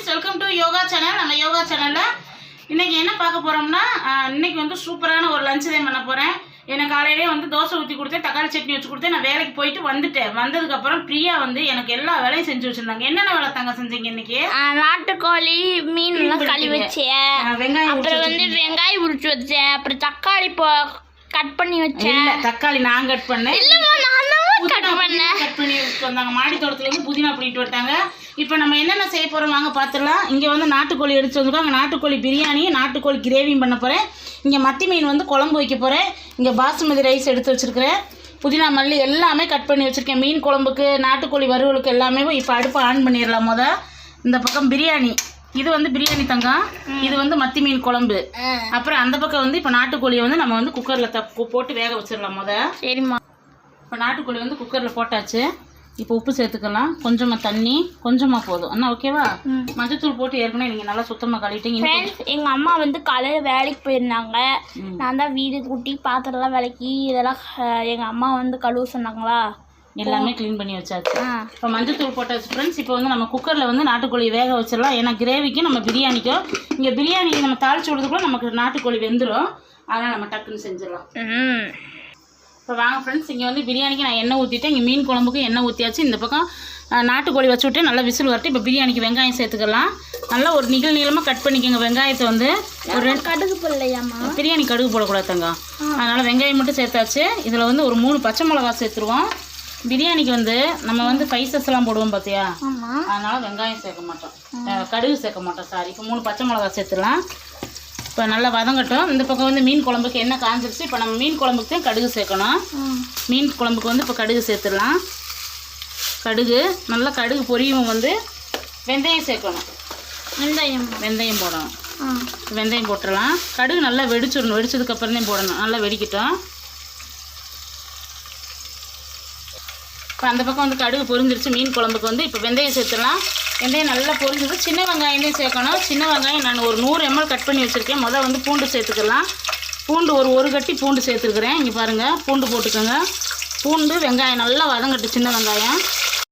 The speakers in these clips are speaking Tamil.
Friends welcome to yoga channel நம்ம யோகா சேனலில் இன்னைக்கு என்ன பார்க்க போகிறோம்னா இன்னைக்கு வந்து சூப்பரான ஒரு லஞ்ச் தான் பண்ண போகிறேன் எனக்கு காலையிலே வந்து தோசை ஊற்றி கொடுத்தேன் தக்காளி சட்னி வச்சு கொடுத்தேன். நான் வேலைக்கு போயிட்டு வந்துட்டேன். வந்ததுக்கப்புறம் பிரியா வந்து எனக்கு எல்லா வேலையும் செஞ்சு வச்சுருந்தாங்க. என்னென்ன வேலை தாங்க செஞ்சீங்க இன்னைக்கு? நாட்டுக்கோழி மீன் கழுவி வச்சேன். வெங்காயம் அப்புறம் வந்து வெங்காயம் உரிச்சு வச்சேன். அப்புறம் தக்காளி கட் பண்ணி வச்சேன். தக்காளி நான் கட் பண்ணேன். இல்லம்மா நான் தான் கட் கட் பண்ணி வச்சுட்டு வந்தாங்க. மாடி தோட்டத்துலேருந்து புதினா பண்ணிட்டு வந்தாங்க இப்போ நம்ம என்னென்ன செய்ய போகிறோம் வாங்க பார்த்துடலாம் இங்கே வந்து நாட்டுக்கோழி எடுத்து வந்திருக்கோம் நாட்டுக்கோழி பிரியாணி நாட்டுக்கோழி கிரேவியும் பண்ண போகிறேன் இங்கே மத்தி மீன் வந்து குழம்பு வைக்க போகிறேன் இங்கே பாசுமதி ரைஸ் எடுத்து வச்சுருக்கிறேன். புதினா மல்லி எல்லாமே கட் பண்ணி வச்சுருக்கேன். மீன் குழம்புக்கு நாட்டுக்கோழி வறுவலுக்கு எல்லாமே இப்போ அடுப்பை ஆன் பண்ணிடலாம் முத. இந்த பக்கம் பிரியாணி. இது வந்து பிரியாணி தங்கம். இது வந்து மத்தி மீன் குழம்பு. அப்புறம் அந்த பக்கம் வந்து இப்போ நாட்டுக்கோழியை வந்து நம்ம வந்து குக்கரில் தப்பு போட்டு வேக வச்சிடலாம் முத. சரிம்மா. இப்போ நாட்டுக்கோழி வந்து குக்கரில் போட்டாச்சு. இப்போ உப்பு சேர்த்துக்கலாம். கொஞ்சமாக தண்ணி கொஞ்சமாக போதும். அண்ணா ஓகேவா. மஞ்சத்தூள் போட்டு ஏற்கனவே நீங்கள் நல்லா சுத்தமாக கழுவிட்டீங்க. எங்கள் அம்மா வந்து காலையில் வேலைக்கு போயிருந்தாங்க. நான் தான் வீடு கூட்டி பாத்திரம்லாம் விளக்கி இதெல்லாம் எங்கள் அம்மா வந்து கழுவ சொன்னாங்களா? எல்லாமே க்ளீன் பண்ணி வச்சாச்சு. இப்போ மஞ்சத்தூள் போட்டாச்சு ஃப்ரெண்ட்ஸ் இப்போ வந்து நம்ம குக்கரில் வந்து நாட்டுக்கோழி வேக வச்சிடலாம். ஏன்னா கிரேவிக்கும் நம்ம பிரியாணிக்கும் இங்கே பிரியாணிக்கு நம்ம தாளிச்சு விடுறதுக்குள்ள நமக்கு நாட்டுக்கோழி வெந்துடும் அதனால் நம்ம டக்குன்னு செஞ்சிடலாம். இப்போ வாங்க ஃப்ரெண்ட்ஸ் இங்கே வந்து பிரியாணிக்கு நான் எண்ணெய் ஊற்றிட்டேன் இங்கே மீன் குழம்புக்கு எண்ணெய் ஊற்றியாச்சு இந்த பக்கம் நாட்டுக்கோழி வச்சு விட்டு நல்லா விசில் வரட்டு இப்போ பிரியாணிக்கு வெங்காயம் சேர்த்துக்கலாம். நல்லா ஒரு நிகழ் நீளமாக கட் பண்ணிக்கோங்க. வெங்காயத்தை வந்து ஒரு ரெண்டு கடுகு பிள்ளையாம்மா பிரியாணி கடுகு போடக்கூடாது தங்கம் அதனால் வெங்காயம் மட்டும் சேர்த்தாச்சு. இதில் வந்து ஒரு மூணு பச்சை மிளகா சேர்த்துருவோம். பிரியாணிக்கு வந்து நம்ம வந்து ஸ்பைசஸ்லாம் போடுவோம் பார்த்தியா அதனால் வெங்காயம் சேர்க்க மாட்டோம். கடுகு சேர்க்க மாட்டோம். சாரி இப்போ மூணு பச்சை மிளகா சேர்த்துலாம் இப்போ நல்லா வதங்கட்டும். இந்த பக்கம் வந்து மீன் குழம்புக்கு என்ன காஞ்சிருச்சு. இப்போ நம்ம மீன் குழம்புக்கு தான் கடுகு சேர்க்கணும். மீன் குழம்புக்கு வந்து இப்போ கடுகு சேர்த்துடலாம். கடுகு நல்லா கடுகு பொரியும் வந்து வெந்தயம் சேர்க்கணும். வெந்தயம். வெந்தயம் போடணும். வெந்தயம் போட்டுடலாம். கடுகு நல்லா வெடிச்சிடணும். வெடிச்சதுக்கப்புறம் தான் போடணும். நல்லா வெடிக்கட்டும். இப்போ அந்த பக்கம் வந்து கடுகு பொரிஞ்சிருச்சு மீன் குழம்புக்கு வந்து. இப்போ வெந்தயம் சேர்த்துடலாம். வெந்தயம் நல்லா பொரிஞ்சது. சின்ன வெங்காயத்தையும் சேர்க்கணும். சின்ன வெங்காயம் நான் ஒரு நூறு எம்எல் கட் பண்ணி வச்சுருக்கேன். முதல் வந்து பூண்டு சேர்த்துக்கலாம். பூண்டு ஒரு ஒரு கட்டி பூண்டு சேர்த்துருக்குறேன். இங்கே பாருங்கள் பூண்டு போட்டுக்கோங்க. பூண்டு வெங்காயம் நல்லா வதங்கட்டு சின்ன வெங்காயம்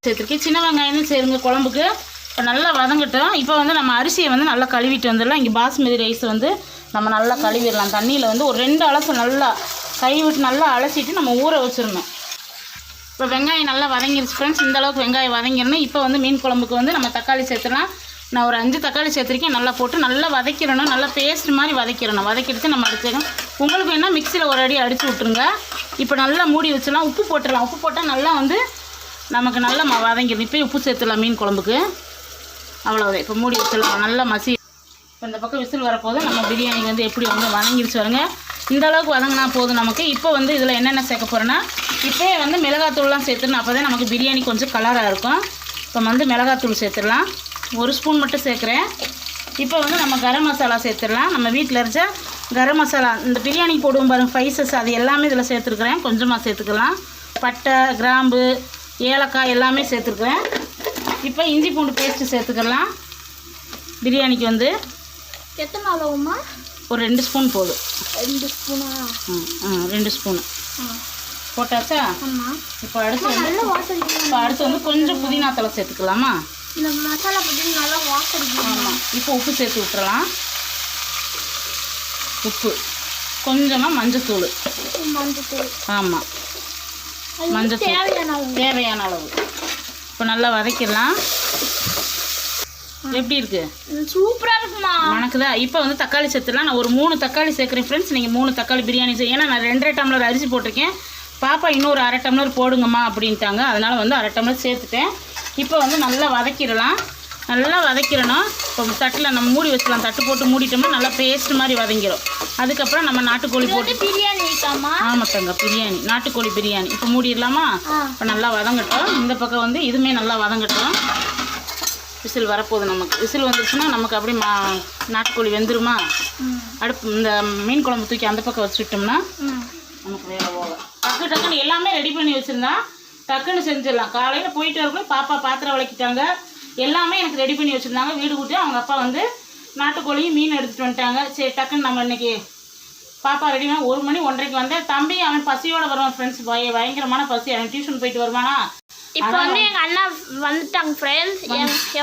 சேர்த்துருக்கேன். சின்ன வெங்காயம் சேருங்க குழம்புக்கு. இப்போ நல்லா வதங்கட்டும். இப்போ வந்து நம்ம அரிசியை வந்து நல்லா கழுவிட்டு வந்துடலாம். இங்கே பாஸ்மதி ரைஸ் வந்து நம்ம நல்லா கழுவிடலாம். தண்ணியில் வந்து ஒரு ரெண்டு அலசு நல்லா கை விட்டு நல்லா அலசிட்டு நம்ம ஊற வச்சிடணும். இப்போ வெங்காயம் நல்லா வதங்கிருச்சு ஃப்ரெண்ட்ஸ் இந்த அளவுக்கு வெங்காயம் வதங்கிடணும். இப்போ வந்து மீன் குழம்புக்கு வந்து நம்ம தக்காளி சேர்த்துலாம் நான் ஒரு அஞ்சு தக்காளி சேர்த்துருக்கேன். நல்லா போட்டு நல்லா வதக்கிடணும். நல்லா பேஸ்ட் மாதிரி வதக்கிடணும். வதக்கிடுத்து நம்ம அடிச்சிடணும் உங்களுக்கு வேணால் மிக்சியில் ஒரு அடி அடித்து விட்ருங்க இப்போ நல்லா மூடி வச்சிடலாம். உப்பு போட்டுடலாம். உப்பு போட்டால் நல்லா வந்து நமக்கு நல்லா ம- வதங்கிடும். இப்போ உப்பு சேர்த்துடலாம் மீன் குழம்புக்கு. அவ்வளோதான் இப்போ மூடி வச்சிடலாம். நல்லா மசி இப்போ இந்த பக்கம் விசில் வரப்போது நம்ம பிரியாணி வந்து எப்படி வந்து வதங்கிடுச்சு வருங்க இந்த அளவுக்கு வதங்கினா போதும் நமக்கு. இப்போ வந்து இதில் என்னென்ன சேர்க்க போகிறேன்னா இப்போயே வந்து மிளகாத்தூள்லாம் சேர்த்துடணும் அப்போ தான் நமக்கு பிரியாணி கொஞ்சம் கலராக இருக்கும். இப்போ வந்து மிளகாத்தூள் சேர்த்துடலாம். ஒரு ஸ்பூன் மட்டும் சேர்க்குறேன். இப்போ வந்து நம்ம கரம் மசாலா சேர்த்துடலாம். நம்ம வீட்டில் இருக்க கரம் மசாலா இந்த பிரியாணி போடுவோம் பாருங்க ஸ்பைசஸ் அது எல்லாமே இதில் சேர்த்துருக்குறேன். கொஞ்சமாக சேர்த்துக்கலாம். பட்டை கிராம்பு ஏலக்காய் எல்லாமே சேர்த்துருக்குறேன். இப்போ இஞ்சி பூண்டு பேஸ்ட்டு சேர்த்துக்கலாம். பிரியாணிக்கு வந்து எத்தனை அளவுமா ஒரு ரெண்டு ஸ்பூன் போதும். ரெண்டு ஸ்பூனா? ம், ரெண்டு ஸ்பூனு. போட்டாச்சா? இப்போ அடுத்து வந்து இப்போ அடுத்து வந்து கொஞ்சம் புதினா தலை சேர்த்துக்கலாமா? இந்த மசாலா பற்றி நல்லா வாசம் ஆமாம் இப்போ உப்பு சேர்த்து விட்டுறலாம் உப்பு. கொஞ்சமாக மஞ்சத்தூள். மஞ்சத்தூள். ஆமாம் மஞ்சத்தூள். அளவு. தேவையான அளவு. இப்போ நல்லா வதக்கிடலாம். எப்படி இருக்கு? சூப்பரா இருக்குமா? மணக்குதா இப்போ வந்து தக்காளி சேர்த்துலாம் நான் ஒரு மூணு தக்காளி சேர்க்குறேன் ஃப்ரெண்ட்ஸ் நீங்கள் மூணு தக்காளி பிரியாணி செய். ஏன்னா நான் ரெண்டரை டம்ளர் அரிசி போட்டிருக்கேன். பாப்பா இன்னொரு அரை டம்ளர் போடுங்கம்மா அப்படின்ட்டாங்க. அதனால் வந்து அரை டம்ளர் சேர்த்துட்டேன். இப்போ வந்து நல்லா வதக்கிடலாம். நல்லா வதக்கிடணும். இப்போ தட்டில் நம்ம மூடி வச்சிடலாம் தட்டு போட்டு மூடிட்டோம்னா நல்லா பேஸ்ட் மாதிரி வதங்கிடும். அதுக்கப்புறம் நம்ம நாட்டுக்கோழி போட்டு பிரியாணி ஐட்டமா? ஆமாத்தங்க பிரியாணி. நாட்டுக்கோழி பிரியாணி. இப்போ மூடிடலாமா. இப்போ நல்லா வதங்கட்டும். இந்த பக்கம் வந்து இதுவுமே நல்லா வதங்கட்டும். விசில் வரப்போகுது நமக்கு. விசில் வந்துருச்சுன்னா நமக்கு அப்படியே மா நாட்டுக்கோழி வெந்துருமா? அடுப்பு இந்த மீன் குழம்பு தூக்கி அந்த பக்கம் வச்சுட்டோம்னா நமக்கு வேலை போகும். டக்கு டக்குன்னு எல்லாமே ரெடி பண்ணி வச்சுருந்தா டக்குன்னு செஞ்சிடலாம். காலையில் போயிட்டு வரக்குள்ள பாப்பா பாத்திரம் விளக்கிட்டாங்க. எல்லாமே எனக்கு ரெடி பண்ணி வச்சுருந்தாங்க. வீடு கூட்டி அவங்க அப்பா வந்து நாட்டுக்கோழியும் மீன் எடுத்துகிட்டு வந்துட்டாங்க. சரி டக்குன்னு நம்ம இன்னைக்கு பாப்பா ரெடினா ஒரு மணி ஒன்றரைக்கு வந்தேன் தம்பி அவன் பசியோட வருவான் ஃப்ரெண்ட்ஸ் பய பயங்கரமான பசி. அவன் டியூஷன் போயிட்டு வருவானா? இப்போ வந்து எங்கள் அண்ணா வந்துட்டாங்க ஃப்ரெண்ட்ஸ்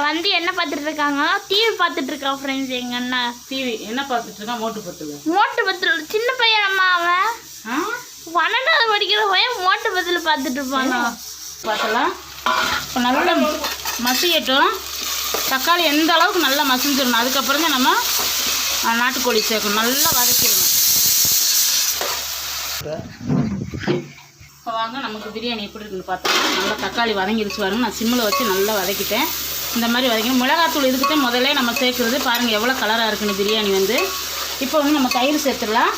வந்து என்ன பார்த்துட்டு இருக்காங்க? டிவி பார்த்துட்டு இருக்கான் ஃப்ரெண்ட்ஸ் எங்கள் அண்ணா? டிவி என்ன பார்த்துட்டு இருக்கான்? மோட்டு பத்துல. மோட்டு பத்தில். சின்ன பையன் அம்மா அவன். பன்னெண்டாவது படிக்கிற பையன் மோட்டு பத்தில் பார்த்துட்டு இருப்பாங்க பார்த்தலாம் இப்போ நல்லா மசியட்டும். தக்காளி எந்த அளவுக்கு நல்லா மசிஞ்சிடணும் அதுக்கப்புறம் தான் நம்ம நாட்டுக்கோழி சேர்க்கணும். நல்லா வதக்கிடணும். இப்போ வாங்க நமக்கு பிரியாணி எப்படி இருக்குன்னு பார்த்தோம்னா நல்லா தக்காளி வதங்கிடுச்சு வரும் நான் சிம்மில் வச்சு நல்லா வதக்கிட்டேன். இந்த மாதிரி வதக்கணும் மிளகாத்தூள் இதுக்கு தான் முதல்ல நம்ம சேர்க்குறது. பாருங்கள் எவ்வளோ கலராக இருக்குன்னு பிரியாணி வந்து. இப்போ வந்து நம்ம தயிர் சேர்த்துடலாம்.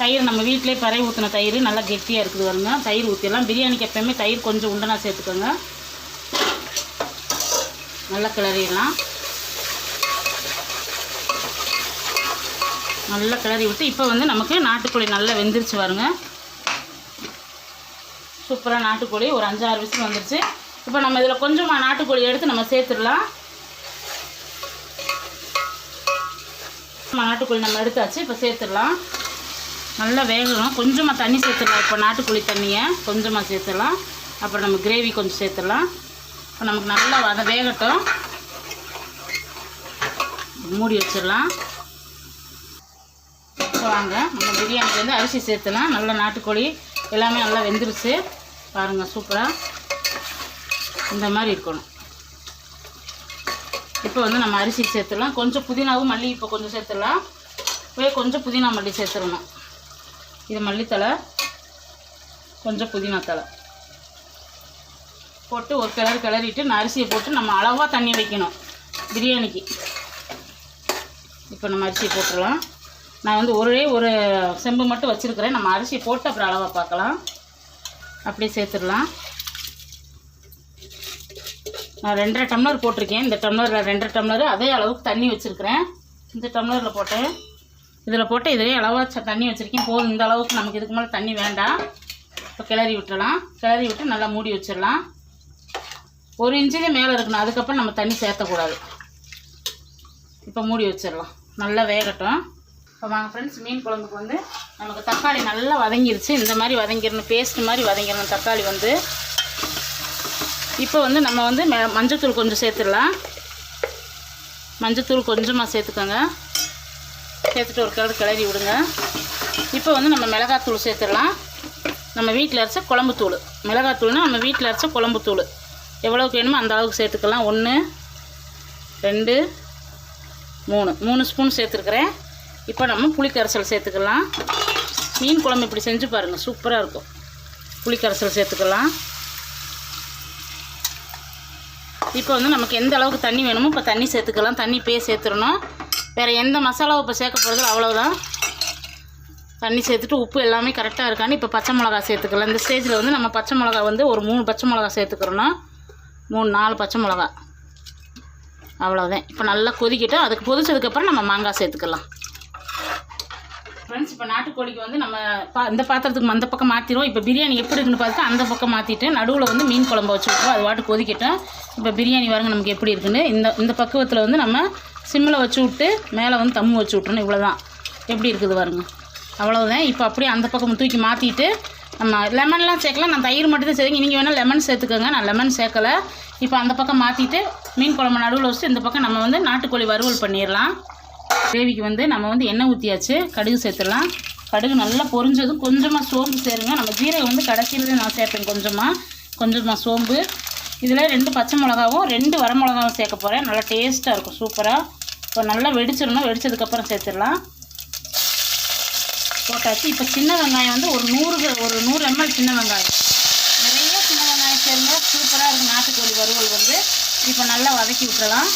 தயிர் நம்ம வீட்டிலே பறை ஊற்றின தயிர் நல்லா கெட்டியாக இருக்குது வருங்க தயிர் ஊற்றிடலாம் பிரியாணிக்கு எப்போயுமே தயிர் கொஞ்சம் உண்டனா சேர்த்துக்கோங்க. நல்லா கிளறிடலாம். நல்லா கிளறி விட்டு இப்போ வந்து நமக்கு நாட்டுக்கோழி நல்லா வெந்துருச்சு பாருங்க. சூப்பராக நாட்டுக்கோழி ஒரு அஞ்சாறு விசில் வந்துருச்சு. இப்போ நம்ம இதில் கொஞ்சமாக நாட்டுக்கோழி எடுத்து நம்ம சேர்த்துடலாம். நம்ம நாட்டுக்கோழி நம்ம எடுத்தாச்சு இப்போ சேர்த்துடலாம். நல்லா வேகணும். கொஞ்சமாக தண்ணி சேர்த்துடலாம். இப்போ நாட்டுக்கோழி தண்ணியை கொஞ்சமாக சேர்த்துடலாம். அப்புறம் நம்ம கிரேவி கொஞ்சம் சேர்த்துடலாம். இப்போ நமக்கு நல்லா வத வேகட்டும் மூடி வச்சிடலாம். வாங்க நம்ம பிரியாணிக்கு வந்து அரிசி சேர்த்துலாம் நல்லா நாட்டுக்கோழி எல்லாமே நல்லா வெந்துருச்சு. பாருங்கள் சூப்பராக இந்த மாதிரி இருக்கணும். இப்போ வந்து நம்ம அரிசி சேர்த்துடலாம். கொஞ்சம் புதினாவும் மல்லி இப்போ கொஞ்சம் சேர்த்துடலாம். போய் கொஞ்சம் புதினா மல்லி சேர்த்துடணும். இது மல்லித்தலை கொஞ்சம் புதினா தலை போட்டு ஒரு கிளறு கிளறிட்டு நான் அரிசியை போட்டு நம்ம அளவாக தண்ணி வைக்கணும். பிரியாணிக்கு. இப்போ நம்ம அரிசியை போட்டுடலாம். நான் வந்து ஒரே ஒரு செம்பு மட்டும் வச்சுருக்கிறேன். நம்ம அரிசி போட்டு அப்புறம் அளவாக பார்க்கலாம். அப்படியே சேர்த்துடலாம். நான் ரெண்டரை டம்ளர் போட்டிருக்கேன். இந்த டம்ளரில் ரெண்டரை டம்ளர் அதே அளவுக்கு தண்ணி வச்சுருக்கிறேன். இந்த டம்ளரில் போட்டேன். இதில் போட்டு இதே அளவாக ச- தண்ணி வச்சுருக்கேன். போதும். இந்த அளவுக்கு நமக்கு இதுக்கு மேலே தண்ணி வேண்டாம். இப்போ கிளறி விட்டுடலாம். கிளறி விட்டு நல்லா மூடி வச்சிடலாம். ஒரு இன்ச்சு மேலே இருக்கணும். அதுக்கப்புறம் நம்ம தண்ணி சேர்த்தக்கூடாது. இப்போ மூடி வச்சிடலாம். நல்லா வேகட்டும். இப்போ வாங்க ஃப்ரெண்ட்ஸ் மீன் குழம்புக்கு வந்து நமக்கு தக்காளி நல்லா வதங்கிருச்சு. இந்த மாதிரி வதங்கிடணும் பேஸ்ட் மாதிரி வதங்கிடணும் தக்காளி வந்து. இப்போ வந்து நம்ம வந்து மெ- மஞ்சத்தூள் கொஞ்சம் சேர்த்துடலாம். மஞ்சத்தூள் கொஞ்சமாக சேர்த்துக்கோங்க. சேர்த்துட்டு ஒரு கிளறு கிளறி விடுங்க. இப்போ வந்து நம்ம மிளகாத்தூள் சேர்த்துடலாம். நம்ம வீட்டில் அரைச்ச குழம்புத்தூள். மிளகாத்தூள்னா நம்ம வீட்டில் அரைச்ச குழம்புத்தூள். எவ்வளோக்கு வேணுமோ அந்த அளவுக்கு சேர்த்துக்கலாம். ஒன்று ரெண்டு மூணு. மூணு ஸ்பூன் சேர்த்துருக்குறேன். இப்போ நம்ம புளிக்கரைசல் சேர்த்துக்கலாம். மீன் குழம்பு இப்படி செஞ்சு பாருங்கள் சூப்பராக இருக்கும். புளிக்கரைசல் சேர்த்துக்கலாம். இப்போ வந்து நமக்கு எந்த அளவுக்கு தண்ணி வேணுமோ இப்போ தண்ணி சேர்த்துக்கலாம். தண்ணி பே சேர்த்துடணும். வேறு எந்த மசாலாவும் இப்போ சேர்க்க போகிறது அவ்வளோதான் தண்ணி சேர்த்துட்டு உப்பு எல்லாமே கரெக்டாக இருக்கான்னு இப்போ பச்சை மிளகா சேர்த்துக்கலாம். இந்த ஸ்டேஜில் வந்து நம்ம பச்சை மிளகா வந்து ஒரு மூணு பச்சை மிளகா சேர்த்துக்கிறோன்னா மூணு நாலு பச்சை மிளகா. அவ்வளோதான் இப்போ நல்லா கொதிக்கிட்டு அதுக்கு கொதிச்சதுக்கப்புறம் நம்ம மாங்காய் சேர்த்துக்கலாம். ஃப்ரெண்ட்ஸ் இப்போ நாட்டுக்கோழிக்கு வந்து நம்ம பா இந்த பாத்திரத்துக்கு அந்த பக்கம் மாற்றிடுவோம் இப்போ பிரியாணி எப்படி இருக்குன்னு பார்த்துட்டு அந்த பக்கம் மாற்றிட்டு நடுவில் வந்து மீன் குழம்பு வச்சு விட்ருவோம் அது வாட்டு கொதிக்கட்டும். இப்போ பிரியாணி வரங்க நமக்கு எப்படி இருக்குன்னு. இந்த இந்த பக்குவத்தில் வந்து நம்ம சிம்மில் வச்சு விட்டு மேலே வந்து தம்மு வச்சு விட்றணும் இவ்வளோதான் எப்படி இருக்குது பாருங்க. அவ்வளோதான் இப்போ அப்படியே அந்த பக்கம் தூக்கி மாற்றிட்டு நம்ம லெமன்லாம் சேர்க்கலாம். நான் தயிர் மட்டும் தான் சேர்க்க நீங்கள் வேணால் லெமன் சேர்த்துக்கோங்க. நான் லெமன் சேர்க்கலை. இப்போ அந்த பக்கம் மாற்றிட்டு மீன் குழம்பு நடுவில் வச்சுட்டு இந்த பக்கம் நம்ம வந்து நாட்டுக்கோழி வறுவல் பண்ணிடலாம். கிரேவிக்கு வந்து நம்ம வந்து எண்ணெய் ஊற்றியாச்சு கடுகு சேர்த்துடலாம். கடுகு நல்லா பொரிஞ்சதும் கொஞ்சமாக சோம்பு சேருங்க. நம்ம ஜீரகம் வந்து கடைசியில் நான் சேர்ப்பேன் கொஞ்சமாக கொஞ்சமாக சோம்பு. இதில் ரெண்டு பச்சை மிளகாவும் ரெண்டு வரமிளகாவும் சேர்க்க போகிறேன் நல்லா டேஸ்ட்டாக இருக்கும் சூப்பராக இப்போ நல்லா வெடிச்சிடணும். வெடிச்சதுக்கப்புறம் சேர்த்துடலாம். போட்டாச்சு. இப்போ சின்ன வெங்காயம் வந்து ஒரு நூறு ஒரு நூறு எம்எல் சின்ன வெங்காயம். நிறைய சின்ன வெங்காயம் சேருங்க சூப்பராக இருக்கும். நாட்டுக்கோழி வறுவல் வந்து. இப்போ நல்லா வதக்கி விட்டுறலாம்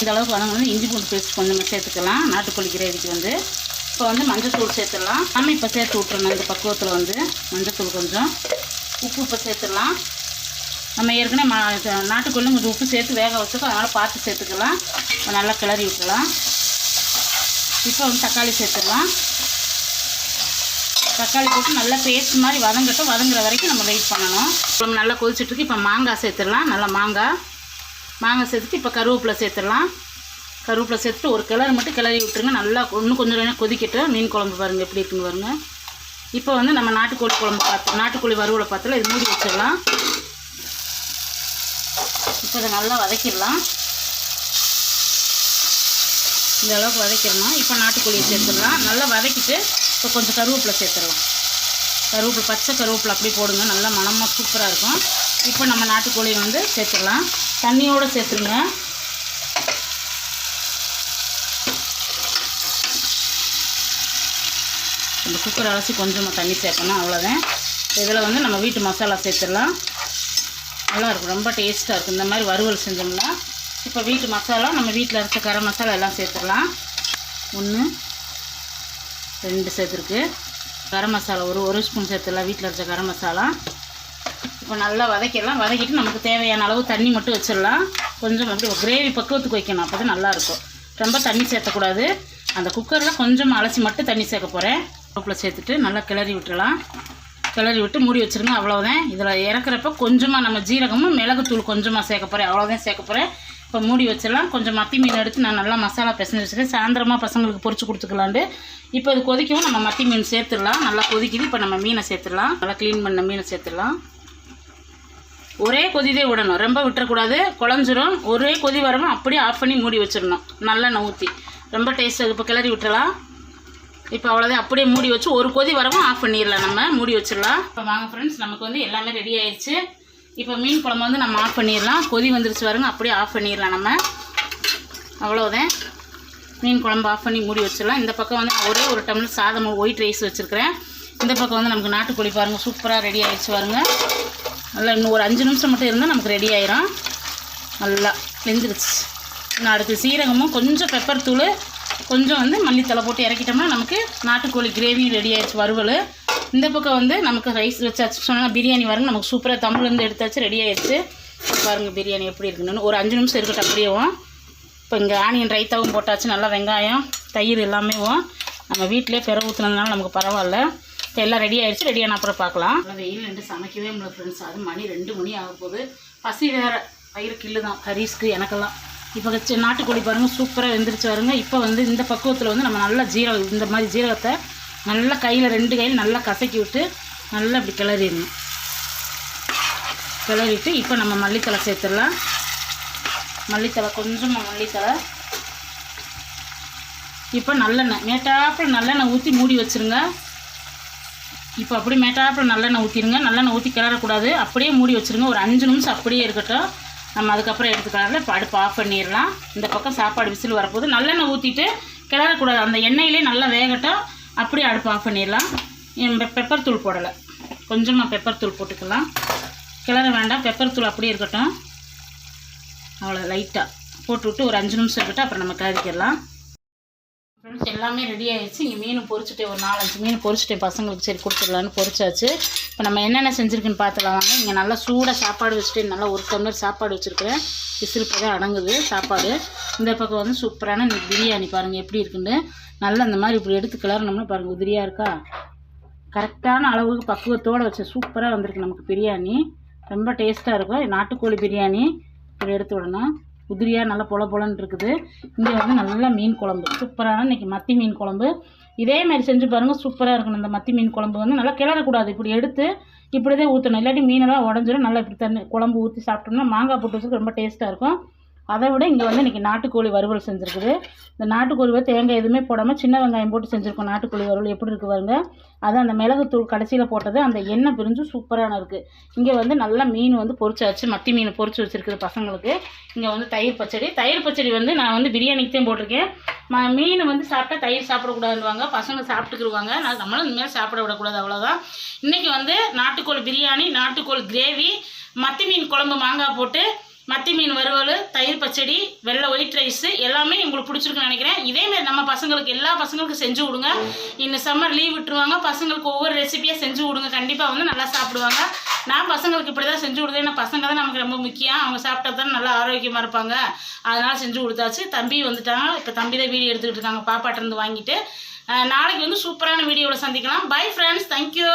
இந்த அளவுக்கு வதங்கணும் இஞ்சி பூண்டு பேஸ்ட் கொஞ்சம் சேர்த்துக்கலாம். நாட்டுக்கோழி கிரேவிக்கு வந்து. இப்போ வந்து மஞ்சத்தூள் சேர்த்துடலாம். நம்ம இப்போ சேர்த்து விட்டுறணும் இந்த பக்குவத்தில் வந்து. மஞ்சத்தூள் கொஞ்சம். உப்பு இப்போ சேர்த்துடலாம். நம்ம ஏற்கனவே மா நாட்டுக்கோழி கொஞ்சம் உப்பு சேர்த்து வேக வச்சுக்கோ அதனால் பார்த்து சேர்த்துக்கலாம். இப்போ நல்லா கிளறி விட்டுலாம் இப்போ வந்து தக்காளி சேர்த்துடலாம். தக்காளி போட்டு நல்லா பேஸ்ட் மாதிரி வதங்கட்டும். வதங்குற வரைக்கும் நம்ம வெயிட் பண்ணணும். நம்ம நல்லா கொதிச்சிட்ருக்கு இப்போ மாங்காய் சேர்த்துடலாம். நல்லா மாங்காய். மாங்காய் சேர்த்துட்டு இப்போ கருவேப்பிலை சேர்த்துடலாம். கருவேப்பிலை சேர்த்துட்டு ஒரு கிளறி மட்டும் கிளறி விட்டுருங்க. நல்லா இன்னும் கொஞ்சம் நேரம் கொதிக்கிட்டு மீன் குழம்பு பாருங்கள் எப்படி இருக்குன்னு பாருங்க. இப்போ வந்து நம்ம நாட்டுக்கோழி குழம்பு பார்த்து நாட்டுக்கோழி வறுவலை பார்த்துல இது மூடி வச்சிடலாம். இப்போ இதை நல்லா வதக்கிடலாம். இந்த அளவுக்கு வதக்கிடணும். இப்போ நாட்டுக்கோழியை சேர்த்துடலாம். நல்லா வதக்கிட்டு இப்போ கொஞ்சம் கருவேப்பிலை சேர்த்துடலாம். கருவேப்பிலை பச்சை கருவேப்பிலை அப்படியே போடுங்க. நல்லா மணமாக சூப்பராக இருக்கும். இப்போ நம்ம நாட்டுக்கோழியை வந்து சேர்த்துடலாம் தண்ணியோடு சேர்த்துருங்க. இந்த குக்கர் அலசி கொஞ்சமாக தண்ணி சேர்க்கணும் அவ்வளோதான் இதில் வந்து நம்ம வீட்டு மசாலா சேர்த்துடலாம். நல்லா இருக்கும் ரொம்ப டேஸ்ட்டாக இருக்கும். இந்த மாதிரி வறுவல் செஞ்சோம்னா இப்போ வீட்டு மசாலா நம்ம வீட்டில் இருக்க கரம் மசாலா எல்லாம் சேர்த்துடலாம். ஒன்று ரெண்டு சேர்த்துருக்கு. கரம் மசாலா ஒரு ஒரு ஸ்பூன் சேர்த்துடலாம். வீட்டில் இருக்க கரம் மசாலா. இப்போ நல்லா வதக்கிடலாம். வதக்கிட்டு நமக்கு தேவையான அளவு தண்ணி மட்டும் வச்சிடலாம். கொஞ்சம் அப்படி கிரேவி பக்குவத்துக்கு வைக்கணும். அப்போ தான் நல்லாயிருக்கும். ரொம்ப தண்ணி சேர்த்தக்கூடாது அந்த குக்கரில் கொஞ்சம் அலசி மட்டும் தண்ணி சேர்க்க போகிறேன் உப்பில் சேர்த்துட்டு நல்லா கிளறி விட்டுடலாம். கிளறி விட்டு மூடி வச்சுருங்க. அவ்வளோதான் இதில் இறக்குறப்ப கொஞ்சமாக நம்ம ஜீரகமும் மிளகுத்தூள் கொஞ்சமாக சேர்க்க போகிறேன் அவ்வளோதான் சேர்க்க போகிறேன் இப்போ மூடி வச்சிடலாம். கொஞ்சம் மத்தி மீன் எடுத்து நான் நல்லா மசாலா பிசைஞ்சு வச்சுருக்கேன். சாயந்தரமாக பசங்களுக்கு பொறிச்சு கொடுத்துக்கலாண்டு இப்போ இது கொதிக்கவும் நம்ம மத்தி மீன் சேர்த்துடலாம். நல்லா கொதிக்குது. இப்போ நம்ம மீனை சேர்த்துடலாம். நல்லா க்ளீன் பண்ண மீனை சேர்த்துடலாம். ஒரே கொதிதே விடணும். ரொம்ப விட்டுறக்கூடாது குழஞ்சிரும். ஒரே கொதி வரவும் அப்படியே ஆஃப் பண்ணி மூடி வச்சிடணும். நல்லெண்ணெய் ஊற்றி ரொம்ப டேஸ்ட்டாக இப்போ கிளறி விட்டுறலாம். இப்போ அவ்வளோதான் அப்படியே மூடி வச்சு ஒரு கொதி வரவும் ஆஃப் பண்ணிடலாம் நம்ம. மூடி வச்சிடலாம். இப்போ வாங்க ஃப்ரெண்ட்ஸ் நமக்கு வந்து எல்லாமே ரெடி ஆயிடுச்சு. இப்போ மீன் குழம்பு வந்து நம்ம ஆஃப் பண்ணிடலாம். கொதி வந்துருச்சு பாருங்க. அப்படியே ஆஃப் பண்ணிடலாம் நம்ம. அவ்வளோதான் மீன் குழம்பு ஆஃப் பண்ணி மூடி வச்சிடலாம். இந்த பக்கம் வந்து நான் ஒரே ஒரு டம்ளர் சாதம் ஒயிட் ரைஸ் வச்சுருக்கிறேன். இந்த பக்கம் வந்து நமக்கு நாட்டுக்கோழி பாருங்கள் சூப்பராக ரெடி ஆகிடுச்சு பாருங்கள் நல்லா இன்னும் ஒரு அஞ்சு நிமிஷம் மட்டும் இருந்தால் நமக்கு ரெடி ஆயிரும். நல்லா வெந்துருச்சு. நான் அடுத்து சீரகமும் கொஞ்சம் பெப்பர் தூள் கொஞ்சம் வந்து மல்லித்தலை போட்டு இறக்கிட்டோம்னா நமக்கு நாட்டுக்கோழி கிரேவியும் ரெடி ஆயிடுச்சு வறுவல். இந்த பக்கம் வந்து நமக்கு ரைஸ் வச்சாச்சு. சொன்னால் பிரியாணி வருங்க நமக்கு சூப்பராக தமிழ்லேருந்து எடுத்தாச்சு ரெடி ஆயிடுச்சு. பாருங்கள் பிரியாணி எப்படி இருக்குன்னு. ஒரு அஞ்சு நிமிஷம் இருக்கட்டும் அப்படியேவும் இப்போ இங்கே ஆனியன் ரைத்தாவும் போட்டாச்சு நல்லா வெங்காயம் தயிர் எல்லாமேவும் நம்ம வீட்டிலே பெற ஊற்றுனதுனால நமக்கு பரவாயில்ல. எல்லாம் ரெடி ஆயிடுச்சு. ரெடியான அப்புறம் பார்க்கலாம். வெயில் ரெண்டு சமைக்கவே முடியல ஃப்ரெண்ட்ஸ் அது மணி ரெண்டு மணி ஆக போகுது பசி வேற. பயிர் கில்லு தான் ஹரீஸ்க்கு எனக்கெல்லாம். இப்போ வச்சு நாட்டுக்கோழி பாருங்கள் சூப்பராக வெந்துருச்சு பாருங்க. இப்போ வந்து இந்த பக்குவத்தில் வந்து நம்ம நல்லா ஜீரகம் இந்த மாதிரி ஜீரகத்தை நல்லா கையில் ரெண்டு கையில் நல்லா கசக்கி விட்டு நல்லா இப்படி கிளறிடணும். கிளறிட்டு இப்போ நம்ம மல்லித்தலை சேர்த்துடலாம். மல்லித்தலை கொஞ்சமாக மல்லித்தலை இப்போ நல்லெண்ணெய் மேட்டாப்பில் நல்லெண்ணெய் ஊற்றி மூடி வச்சுருங்க. இப்போ அப்படி மேட்டாப்பில் நல்லெண்ணெய் ஊற்றிடுங்க. நல்லெண்ணெய் ஊற்றி கிளறக்கூடாது. அப்படியே மூடி வச்சுருங்க. ஒரு அஞ்சு நிமிஷம் அப்படியே இருக்கட்டும். நம்ம அதுக்கப்புறம் எடுத்துக்கலாம் இப்போ அடுப்பு ஆஃப் பண்ணிடலாம். இந்த பக்கம் சாப்பாடு விசில் வரப்போது நல்லெண்ணெய் ஊற்றிட்டு கிளறக்கூடாது. அந்த எண்ணெயிலே நல்லா வேகட்டும். அப்படியே அடுப்பு ஆஃப் பண்ணிடலாம். பெப்பர் தூள் போடலை. கொஞ்சமாக பெப்பர் தூள் போட்டுக்கலாம். கிளற வேண்டாம். பெப்பர் தூள் அப்படியே இருக்கட்டும். அவ்வளோ லைட்டாக போட்டு விட்டு ஒரு அஞ்சு நிமிஷம் இருக்கட்டும். அப்புறம் நம்ம கிளறிக்கிடலாம் ஃப்ரெண்ட்ஸ் எல்லாமே ரெடி ஆயிடுச்சு. இங்கே மீன் பொரிச்சுட்டு ஒரு நாலஞ்சு மீன் பொரிச்சுட்டேன் பசங்களுக்கு சரி கொடுத்துடலான்னு பொரிச்சாச்சு. இப்போ நம்ம என்னென்ன செஞ்சுருக்குன்னு பார்த்துலாம் வாங்க இங்கே நல்லா சூடாக சாப்பாடு வச்சுட்டு நல்லா ஒரு டம்ளர் சாப்பாடு வச்சுருக்கிறேன். விசில் தான் அடங்குது சாப்பாடு. இந்த பக்கம் வந்து சூப்பரான பிரியாணி பாருங்கள் எப்படி இருக்குன்னு. நல்லா இந்த மாதிரி இப்படி எடுத்து கிளறணும்னா பாருங்கள் உதிரியாக இருக்கா? கரெக்டான அளவுக்கு பக்குவத்தோடு வச்ச சூப்பராக வந்திருக்கு நமக்கு பிரியாணி. ரொம்ப டேஸ்ட்டாக இருக்கும். நாட்டுக்கோழி பிரியாணி. இப்படி எடுத்து விடணும் உதிரியாக நல்லா பொல பொலன்னு இருக்குது. இங்கே வந்து நல்லா மீன் குழம்பு. சூப்பரான இன்னைக்கு மத்தி மீன் குழம்பு. இதே மாதிரி செஞ்சு பாருங்கள் சூப்பராக இருக்கணும். இந்த மத்தி மீன் குழம்பு வந்து நல்லா கிளறக்கூடாது. இப்படி எடுத்து இப்படி தான் ஊற்றணும் இல்லாட்டி மீனெல்லாம் உடஞ்சிடும் நல்லா இப்படி தண்ணி குழம்பு ஊற்றி சாப்பிட்டோம்னா மாங்காய் போட்டு வச்சுக்கு ரொம்ப டேஸ்ட்டாக இருக்கும். அதை விட இங்கே வந்து இன்றைக்கி நாட்டுக்கோழி வறுவல் செஞ்சுருக்குது. இந்த நாட்டுக்கோழி தேங்காய் எதுவுமே போடாமல் சின்ன வெங்காயம் போட்டு செஞ்சுருக்கோம் நாட்டுக்கோழி வறுவல். எப்படி இருக்குது பாருங்க? அது அந்த மிளகுத்தூள் கடைசியில் போட்டது அந்த எண்ணெய் பிரிஞ்சு சூப்பரான இருக்குது இங்கே வந்து நல்லா மீன் வந்து பொரிச்சாச்சு. மத்தி மீன் பொரிச்சு வச்சுருக்குது பசங்களுக்கு. இங்கே வந்து தயிர் பச்சடி. தயிர் பச்சடி வந்து நான் வந்து பிரியாணிக்கு தான் போட்டிருக்கேன். ம மீன் வந்து சாப்பிட்டா தயிர் சாப்பிடக்கூடாதுவாங்க பசங்க சாப்பிட்டுக்குருவாங்க. நான் நம்மளும் இனிமேல் சாப்பிட விடக்கூடாது அவ்வளோதான் இன்றைக்கி வந்து நாட்டுக்கோழி பிரியாணி நாட்டுக்கோழி கிரேவி மத்தி மீன் குழம்பு மாங்காய் போட்டு மத்தி மீன் வறுவல் தயிர் பச்சடி வெள்ளை ஒயிட் ரைஸு எல்லாமே உங்களுக்கு பிடிச்சிருக்குன்னு நினைக்கிறேன். இதேமாரி நம்ம பசங்களுக்கு எல்லா பசங்களுக்கும் செஞ்சு விடுங்க இன்னும் சம்மர் லீவ் விட்டுருவாங்க. பசங்களுக்கு ஒவ்வொரு ரெசிபியாக செஞ்சு விடுங்க கண்டிப்பாக வந்து நல்லா சாப்பிடுவாங்க. நான் பசங்களுக்கு இப்படி தான் செஞ்சு கொடுத்தேன். ஏன்னா பசங்க தான் நமக்கு ரொம்ப முக்கியம். அவங்க சாப்பிட்டா தான் நல்லா ஆரோக்கியமாக இருப்பாங்க. அதனால் செஞ்சு கொடுத்தாச்சு. தம்பி வந்துட்டாங்க. இப்போ தம்பி தான் வீடியோ எடுத்துக்கிட்டு இருக்காங்க. பாப்பாட்டிருந்து வாங்கிட்டு. நாளைக்கு வந்து சூப்பரான வீடியோவில் சந்திக்கலாம். Bye friends thank you